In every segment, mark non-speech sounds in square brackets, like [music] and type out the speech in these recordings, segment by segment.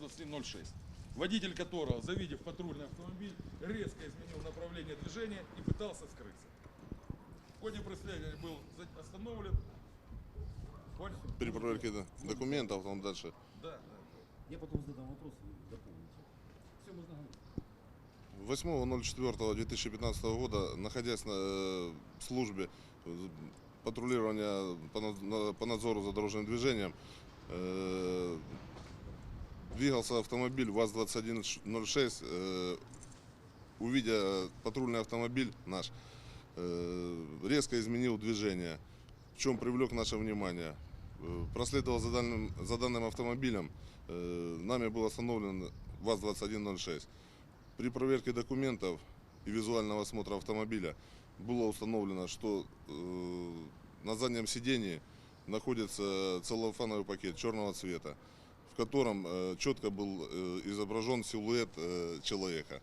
ВАЗ-2306, водитель которого, завидев патрульный автомобиль, резко изменил направление движения и пытался скрыться. В ходе преследования был остановлен. Понял? При проверке да, документов там дальше. Да, да. Я потом задам вопрос, дополните. Все можно говорить. 8.04.2015 года, находясь на э, службе э, патрулирования по над- на- по надзору за дорожным движением, э, двигался автомобиль ВАЗ-2106, э, увидя патрульный автомобиль наш, э, резко изменил движение, в чем привлек наше внимание. Э, Проследовал за данным, за данным автомобилем, э, нами был остановлен ВАЗ-2106. При проверке документов и визуального осмотра автомобиля было установлено, что э, на заднем сидении находится целлофановый пакет черного цвета, в котором э, четко был э, изображен силуэт э, человека.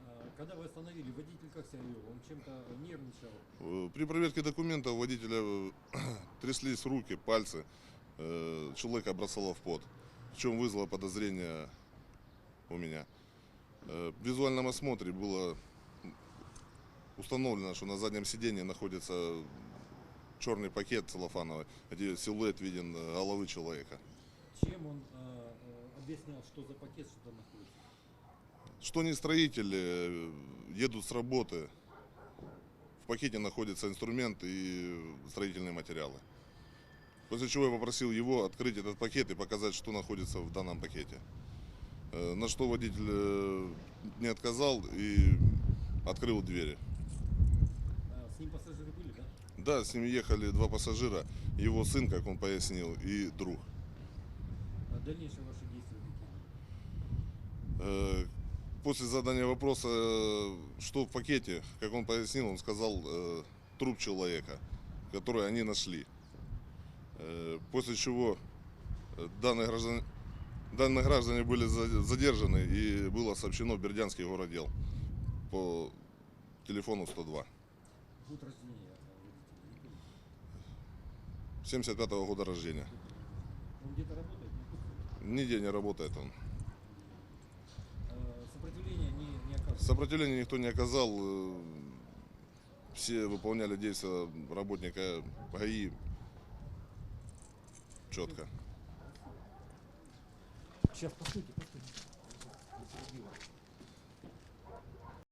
А, Когда вы остановили, водитель как себя вел? Он чем-то нервничал? При проверке документов водителя [clears throat] тряслись руки, пальцы, человека бросало в пот, в чем вызвало подозрение у меня. В визуальном осмотре было установлено, что на заднем сиденье находится черный пакет целлофановый, где силуэт виден э, головы человека. Чем он а, а, объяснял, что за пакет, что там находится? Что не строители э, едут с работы, в пакете находится инструмент и строительные материалы. После чего я попросил его открыть этот пакет и показать, что находится в данном пакете. Э, На что водитель э, не отказал и открыл двери. А, с ним пассажиры были, да? Да, с ним ехали два пассажира, его сын, как он пояснил, и друг. А дальнейшие ваши действия какие? Э, После задания вопроса, э, что в пакете, как он пояснил, он сказал э, труп человека, который они нашли. После чего данные граждане, данные граждане были за- задержаны и было сообщено в Бердянский городдел по телефону 102. Год рождения а, водителя, не помните? 75 года рождения. Он где-то работает? Нигде не работает он. А, Сопротивления не, не оказывает? Сопротивления никто не оказал. э, Все выполняли действия работника ГАИ четко. Сейчас, постойте, постойте.